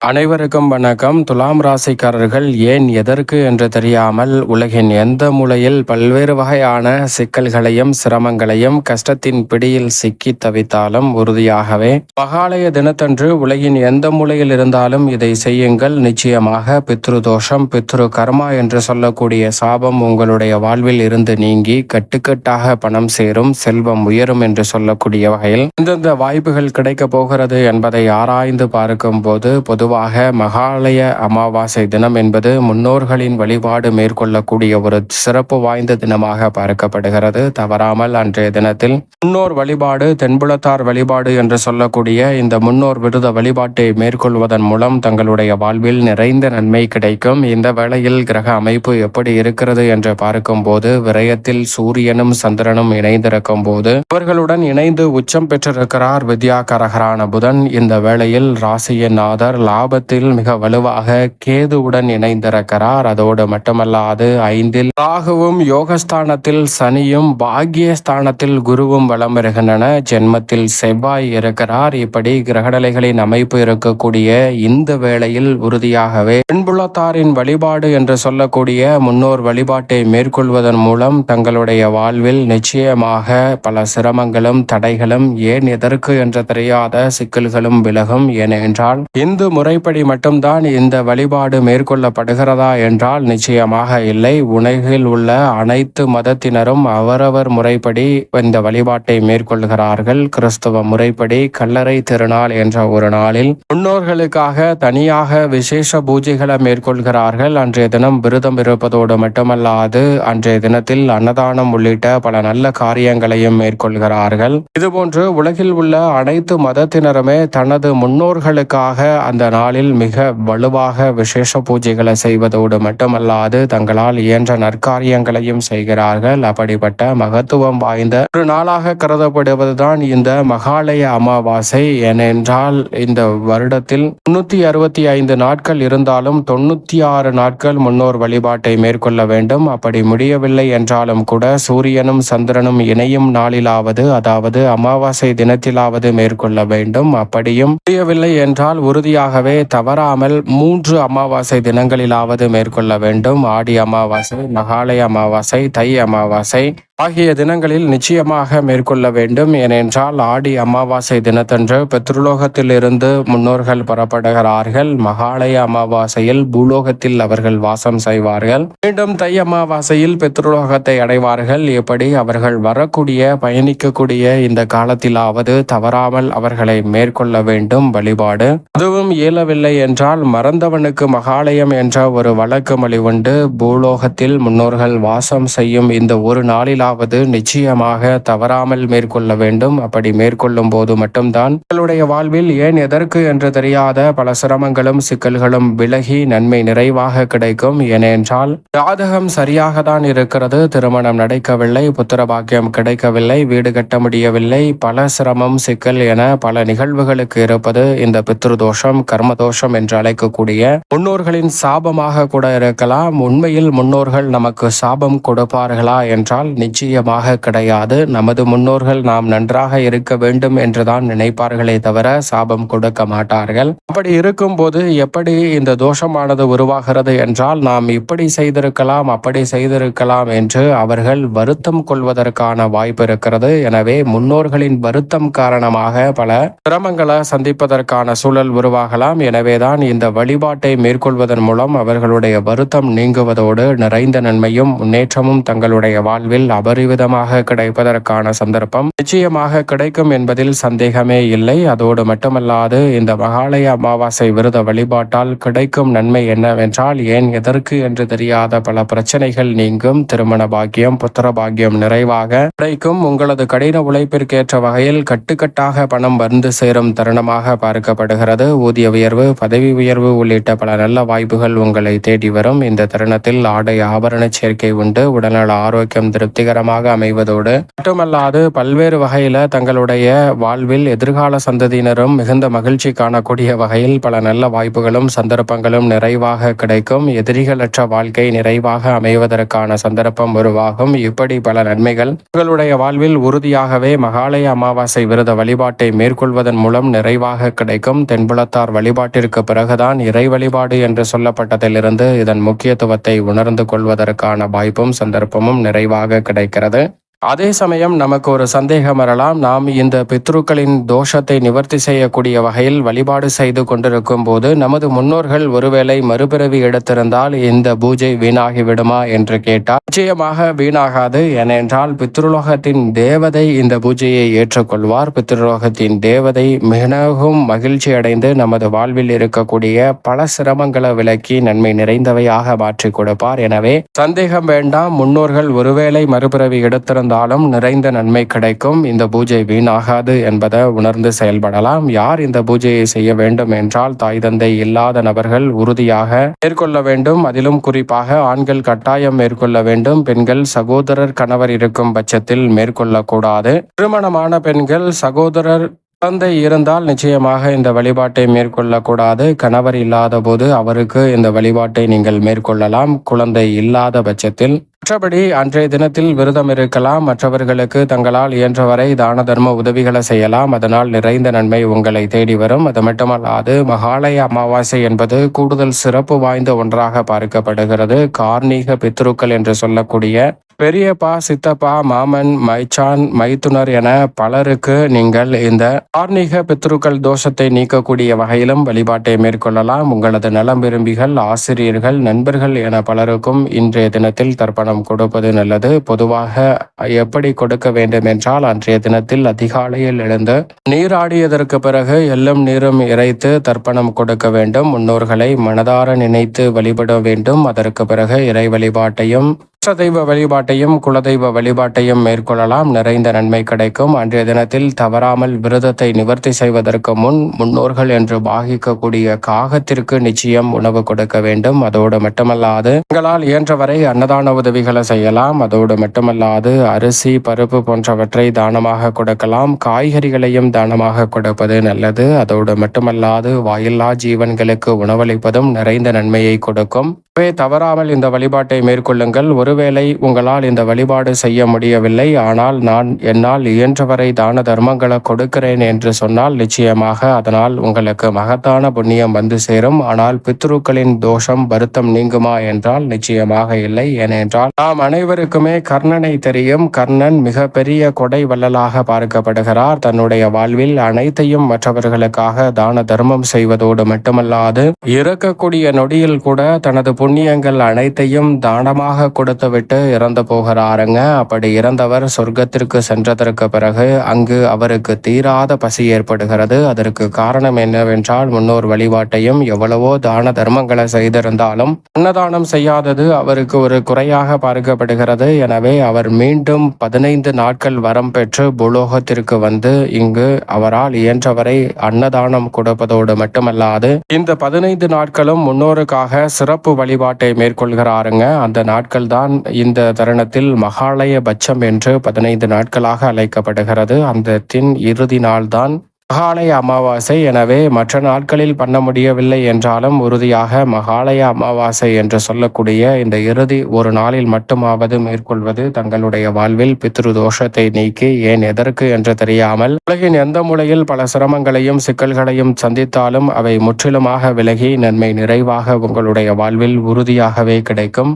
அனைவருக்கும் வணக்கம். துலாம் ராசிக்காரர்கள் ஏன் எதற்கு என்று தெரியாமல் உலகின் எந்த மூலையில் பல்வேறு வகையான சிக்கல்களையும் சிரமங்களையும் கஷ்டத்தின் பிடியில் சிக்கி தவித்தாலும் உறுதியாகவே மகாலய தினத்தன்று உலகின் எந்த மூலையில் இருந்தாலும் இதை செய்யுங்கள். நிச்சயமாக பித்ரு தோஷம் பித்ரு கர்மா என்று சொல்லக்கூடிய சாபம் உங்களுடைய வாழ்வில் இருந்து நீங்கி கட்டுக்கட்டாக பணம் சேரும் செல்வம் உயரும் என்று சொல்லக்கூடிய வகையில் எந்தெந்த வாய்ப்புகள் கிடைக்கப் போகிறது என்பதை ஆராய்ந்து பார்க்கும் போது பொதுவாக மகாலய அமாவாசை தினம் என்பது முன்னோர்களின் வழிபாடு மேற்கொள்ளக்கூடிய ஒரு சிறப்பு வாய்ந்த தினமாக பார்க்கப்படுகிறது. தவறாமல் அன்றைய தினத்தில் முன்னோர் வழிபாடு தென்புலத்தார் வழிபாடு என்று சொல்லக்கூடிய இந்த முன்னோர் விருத வழிபாட்டை மேற்கொள்வதன் மூலம் தங்களுடைய வாழ்வில் நிறைந்த நன்மை கிடைக்கும். இந்த வேளையில் கிரக அமைப்பு எப்படி இருக்கிறது என்று பார்க்கும்போது விரயத்தில் சூரியனும் சந்திரனும் இணைந்திருக்கும் போது அவர்களுடன் இணைந்து உச்சம் பெற்றிருக்கிறார் வித்யாகரகரான புதன். இந்த வேளையில் ராசியின் நாதர் லாபத்தில் மிக வலுவாக கேதுவுடன் இணைந்திருக்கிறார். அதோடு மட்டுமல்லாது ஐந்தில் ராகுவும் யோகஸ்தானத்தில் சனியும் பாக்கியஸ்தானத்தில் குருவும் வலம் வருகின்றன. ஜென்மத்தில் செவ்வாய் இருக்கிறார். இப்படி கிரகநிலைகளின் அமைப்பு இருக்கக்கூடிய இந்த வேளையில் உறுதியாகவே பெண்புலத்தாரின் வழிபாடு என்று சொல்லக்கூடிய முன்னோர் வழிபாட்டை மேற்கொள்வதன் மூலம் தங்களுடைய வாழ்வில் நிச்சயமாக பல சிரமங்களும் தடைகளும் ஏன் எதற்கு என்று தெரியாத சிக்கல்களும் விலகும். ஏனென்றால் இந்து முறை முறைப்படி மட்டும்தான் இந்த வழிபாடு மேற்கொள்ளப்படுகிறதா என்றால் நிச்சயமாக இல்லை. உலகில் உள்ள அனைத்து மதத்தினரும் அவரவர் முறைப்படி இந்த வழிபாட்டை மேற்கொள்கிறார்கள். கிறிஸ்தவ முறைப்படி கல்லறை திருநாள் என்ற ஒரு நாளில் முன்னோர்களுக்காக தனியாக விசேஷ பூஜைகளை மேற்கொள்கிறார்கள். அன்றைய தினம் விரதம் இருப்பதோடு மட்டுமல்லாது அன்றைய தினத்தில் அன்னதானம் உள்ளிட்ட பல நல்ல காரியங்களையும் மேற்கொள்கிறார்கள். இதுபோன்று உலகில் உள்ள அனைத்து மதத்தினருமே தனது முன்னோர்களுக்காக அந்த நாளில் மிக வலுவாக விசேஷ பூஜைகளை செய்வதோடு மட்டுமல்லாது தங்களால் இயன்ற நற்காரியங்களையும் செய்கிறார்கள். அப்படிப்பட்ட மகத்துவம் வாய்ந்த ஒரு நாளாக கருதப்படுவதுதான் இந்த மகாலய அமாவாசை. ஏனென்றால் இந்த வருடத்தில் முன்னூத்தி அறுபத்தி ஐந்து நாட்கள் இருந்தாலும் தொண்ணூத்தி ஆறு நாட்கள் முன்னோர் வழிபாட்டை மேற்கொள்ள வேண்டும். அப்படி முடியவில்லை என்றாலும் கூட சூரியனும் சந்திரனும் இணையும் நாளிலாவது அதாவது அமாவாசை தினத்திலாவது மேற்கொள்ள வேண்டும். அப்படியும் முடியவில்லை என்றால் உறுதியாகவே தவறாமல் மூன்று அமாவாசை தினங்களிலாவது மேற்கொள்ள வேண்டும். ஆடி அமாவாசை மகாலய அமாவாசை தை அமாவாசை ஆகிய தினங்களில் நிச்சயமாக மேற்கொள்ள வேண்டும். ஏனென்றால் ஆடி அமாவாசை தினத்தன்று பித்ருலோகத்தில் இருந்து முன்னோர்கள் புறப்படுகிறார்கள். மகாலய அமாவாசையில் பூலோகத்தில் அவர்கள் வாசம் செய்வார்கள். மீண்டும் தை அமாவாசையில் பித்ருலோகத்தை அடைவார்கள். எப்படி அவர்கள் வரக்கூடிய பயணிக்கக்கூடிய இந்த காலத்திலாவது தவறாமல் அவர்களை மேற்கொள்ள வேண்டும். வழிபாடு. அதுவும் இயலவில்லை என்றால் மறந்தவனுக்கு மகாலயம் என்ற ஒரு வழக்கு மொழிவுண்டு பூலோகத்தில் முன்னோர்கள் வாசம் செய்யும் இந்த ஒரு நாளிலாவது நிச்சயமாக தவறாமல் மேற்கொள்ள வேண்டும். அப்படி மேற்கொள்ளும் போது மட்டும்தான் உங்களுடைய வாழ்வில் ஏன் எதற்கு என்று தெரியாத பல சிரமங்களும் சிக்கல்களும் விலகி நன்மை நிறைவாக கிடைக்கும். ஏனென்றால் ஜாதகம் சரியாக தான் இருக்கிறது. திருமணம் நடக்கவில்லை புத்திரபாக்கியம் கிடைக்கவில்லை வீடு கட்ட முடியவில்லை. பல சிரமம் சிக்கல் என பல நிகழ்வுகளுக்கு இருப்பது இந்த பித்ருதோஷம். கர்ம கர்மதோஷம் என்று அழைக்கக்கூடிய முன்னோர்களின் சாபமாக கூட இருக்கலாம். உண்மையில் முன்னோர்கள் நமக்கு சாபம் கொடுப்பார்களா என்றால் நிச்சயமாக கிடையாது. நமது முன்னோர்கள் நாம் நன்றாக இருக்க வேண்டும் என்றுதான் நினைப்பார்களே தவிர சாபம் கொடுக்க மாட்டார்கள். அப்படி இருக்கும்போது எப்படி இந்த தோஷமானது உருவாகிறது என்றால் நாம் இப்படி செய்திருக்கலாம் அப்படி செய்திருக்கலாம் என்று அவர்கள் வருத்தம் கொள்வதற்கான வாய்ப்பு இருக்கிறது. எனவே முன்னோர்களின் வருத்தம் காரணமாக பல சிரமங்களை சந்திப்பதற்கான சூழல் உருவாகலாம். எனவேதான் இந்த வழிபாட்டை மேற்கொள்வதன் மூலம் அவர்களுடைய வருத்தம் நீங்குவதோடு நிறைந்த நன்மையும் முன்னேற்றமும் தங்களுடைய வாழ்வில் அபரிவிதமாக கிடைப்பதற்கான சந்தர்ப்பம் நிச்சயமாக கிடைக்கும் என்பதில் சந்தேகமே இல்லை. அதோடு மட்டுமல்லாது இந்த மகாலய அமாவாசை விரத வழிபாட்டால் கிடைக்கும் நன்மை என்னவென்றால் ஏன் எதற்கு என்று தெரியாத பல பிரச்சனைகள் நீங்கும். திருமண பாக்கியம் புத்திர பாக்கியம் நிறைவாக கிடைக்கும். உங்களது கடின உழைப்பிற்கேற்ற வகையில் கட்டுக்கட்டாக பணம் வந்து சேரும் தருணமாக பார்க்கப்படுகிறது. ஊதிய உயர்வு பதவி உயர்வு உள்ளிட்ட பல நல்ல வாய்ப்புகள் உங்களை தேடி வரும். இந்த தருணத்தில் ஆடை ஆபரண சேர்க்கை உண்டு. உடல்நல ஆரோக்கியம் திருப்திகரமாக அமைவதோடு மட்டுமல்லாது பல்வேறு வகையில தங்களுடைய வாழ்வில் எதிர்கால சந்ததியினரும் மிகுந்த மகிழ்ச்சி காணக்கூடிய வகையில் பல நல்ல வாய்ப்புகளும் சந்தர்ப்பங்களும் நிறைவாக கிடைக்கும். எதிரிகளற்ற வாழ்க்கை நிறைவாக அமைவதற்கான சந்தர்ப்பம் உருவாகும். இப்படி பல நன்மைகள் உங்களுடைய வாழ்வில் உறுதியாகவே மகாலய அமாவாசை விரத வழிபாட்டை மேற்கொள்வதன் மூலம் நிறைவாக கிடைக்கும். தென்புலத்தார் வழி வழிபாட்டிற்கு பிறகுதான் இறை வழிபாடு என்று சொல்லப்பட்டதிலிருந்து இதன் முக்கியத்துவத்தை உணர்ந்து கொள்வதற்கான வாய்ப்பும் சந்தர்ப்பமும் நிறைவாக கிடைக்கிறது. அதே சமயம் நமக்கு ஒரு சந்தேகம் வரலாம். நாம் இந்த பித்ருக்களின் தோஷத்தை நிவர்த்தி செய்யக்கூடிய வகையில் வழிபாடு செய்து கொண்டிருக்கும் போது நமது முன்னோர்கள் ஒருவேளை மறுபிறவி எடுத்திருந்தால் இந்த பூஜை வீணாகி விடுமா என்று கேட்டால் நிச்சயமாக வீணாகாது. ஏனென்றால் பித்ருலோகத்தின் தேவதை இந்த பூஜையை ஏற்றுக்கொள்வார். பித்ருலோகத்தின் தேவதை மிகவும் மகிழ்ச்சி அடைந்து நமது வாழ்வில் இருக்கக்கூடிய பல சிரமங்களை விலக்கி நன்மை நிறைந்தவையாக மாற்றி கொடுப்பார். எனவே சந்தேகம் வேண்டாம். முன்னோர்கள் ஒருவேளை மறுபிறவி எடுத்திருந்த இருந்தாலும் நிறைந்த நன்மை கிடைக்கும். இந்த பூஜை வீணாகாது என்பதை உணர்ந்து செயல்படலாம். யார் இந்த பூஜையை செய்ய வேண்டும் என்றால் தாய் தந்தை இல்லாத நபர்கள் உறுதியாக மேற்கொள்ள வேண்டும். அதிலும் குறிப்பாக ஆண்கள் கட்டாயம் மேற்கொள்ள வேண்டும். பெண்கள் சகோதரர் கணவர் இருக்கும் பட்சத்தில் மேற்கொள்ளக்கூடாது. திருமணமான பெண்கள் சகோதரர் குழந்தை இருந்தால் நிச்சயமாக இந்த வழிபாட்டை மேற்கொள்ளக்கூடாது. கணவர் இல்லாத போது அவருக்கு இந்த வழிபாட்டை நீங்கள் மேற்கொள்ளலாம். குழந்தை இல்லாத பட்சத்தில். மற்றபடி அன்றைய தினத்தில் விரதம் இருக்கலாம். மற்றவர்களுக்கு தங்களால் இயன்றவரை தான தர்ம உதவிகளை செய்யலாம். அதனால் நிறைந்த நன்மை உங்களை தேடி வரும். அது மட்டுமல்லாது மகாலய அமாவாசை என்பது கூடுதல் சிறப்பு வாய்ந்த ஒன்றாக பார்க்கப்படுகிறது. கார்மீக பித்ருக்கள் என்று சொல்லக்கூடிய பெரியப்பா சித்தப்பா மாமன் மைச்சான் மைத்துனர் என பலருக்கு நீங்கள் இந்த ஆர்மீக பித்ருக்கள் தோஷத்தை நீக்கக்கூடிய வகையிலும் வழிபாட்டை மேற்கொள்ளலாம். உங்களது நலம் விரும்பிகள் ஆசிரியர்கள் நண்பர்கள் என பலருக்கும் இன்றைய தினத்தில் தர்ப்பணம் கொடுப்பது நல்லது. பொதுவாக எப்படி கொடுக்க வேண்டும் என்றால் அன்றைய தினத்தில் அதிகாலையில் எழுந்து நீராடியதற்கு பிறகு எல்லும் நீரும் இறைத்து தர்ப்பணம் கொடுக்க வேண்டும். முன்னோர்களை மனதார நினைத்து வழிபட வேண்டும். அதற்கு பிறகு இறை வழிபாட்டையும் தெய்வ வழிபாட்டையும் குலதெய்வ வழிபாட்டையும் மேற்கொள்ளலாம். நிறைந்த நன்மை கிடைக்கும். அன்றைய தினத்தில் தவறாமல் விரதத்தை நிவர்த்தி செய்வதற்கு முன் முன்னோர்கள் என்று பாகிக்கக்கூடிய காகத்திற்கு நிச்சயம் உணவு கொடுக்க வேண்டும். அதோடு மட்டுமல்லாது உங்களால் இயன்றவரை அன்னதான உதவிகளை செய்யலாம். அதோடு மட்டுமல்லாது அரிசி பருப்பு போன்றவற்றை தானமாக கொடுக்கலாம். காய்கறிகளையும் தானமாக கொடுப்பது நல்லது. அதோடு மட்டுமல்லாது வாயில்லா ஜீவன்களுக்கு உணவளிப்பதும் நிறைந்த நன்மையை கொடுக்கும். தவறாமல் இந்த வழிபாட்டை மேற்கொள்ளுங்கள். ஒருவேளை உங்களால் இந்த வழிபாடு செய்ய முடியவில்லை. ஆனால் நான் என்னால் இயன்றவரை தான தர்மங்களை கொடுக்கிறேன் என்று சொன்னால் நிச்சயமாக அதனால் உங்களுக்கு மகத்தான புண்ணியம் வந்து சேரும். ஆனால் பித்ருக்களின் தோஷம் வருத்தம் நீங்குமா என்றால் நிச்சயமாக இல்லை. ஏனென்றால் நாம் அனைவருக்குமே கர்ணனை தெரியும். கர்ணன் மிக பெரிய கொடை வள்ளலாக பார்க்கப்படுகிறார். தன்னுடைய வாழ்வில் அனைத்தையும் மற்றவர்களுக்காக தான தர்மம் செய்வதோடு மட்டுமல்லாது இறக்கக்கூடிய நொடியில் கூட தனது புண்ணியங்கள் அனைத்தையும் தானமாக கொடுத்து விட்டு இறந்து போகிறாருங்க. அப்படி இறந்தவர் சொர்க்கத்திற்கு சென்றதற்கு பிறகு அங்கு அவருக்கு தீராத பசி ஏற்படுகிறது. அதற்கு காரணம் என்னவென்றால் முன்னோர் வழிபாட்டையும் எவ்வளவோ தான தர்மங்களை செய்திருந்தாலும் அன்னதானம் செய்யாதது அவருக்கு ஒரு குறையாக பார்க்கப்படுகிறது. எனவே அவர் மீண்டும் பதினைந்து நாட்கள் வரம் பெற்று புலோகத்திற்கு வந்து இங்கு அவரால் இயன்றவரை அன்னதானம் கொடுப்பதோடு மட்டுமல்லாது இந்த பதினைந்து நாட்களும் முன்னோருக்காக சிறப்பு வழிபாட்டை மேற்கொள்கிறாருங்க. அந்த நாட்கள் தான் இந்த தருணத்தில் மகாலய பட்சம் என்று பதினைந்து நாட்களாக அழைக்கப்படுகிறது. அந்த தின் இறுதி நாள்தான் மகாலய அமாவாசை எனவே மற்ற நாட்களில் பண்ண முடியவில்லை என்றாலும் உறுதியாக மகாலய அமாவாசை என்று சொல்லக்கூடிய இந்த இறுதி ஒரு நாளில் மட்டுமாவது மேற்கொள்வது தங்களுடைய வாழ்வில் பித்ரு தோஷத்தை நீக்கி ஏன் எதற்கு என்று தெரியாமல் உலகின் எந்த மூலையில் பல சிரமங்களையும் சிக்கல்களையும் சந்தித்தாலும் அவை முற்றிலுமாக விலகி நன்மை நிறைவாக உங்களுடைய வாழ்வில் உறுதியாகவே கிடைக்கும்.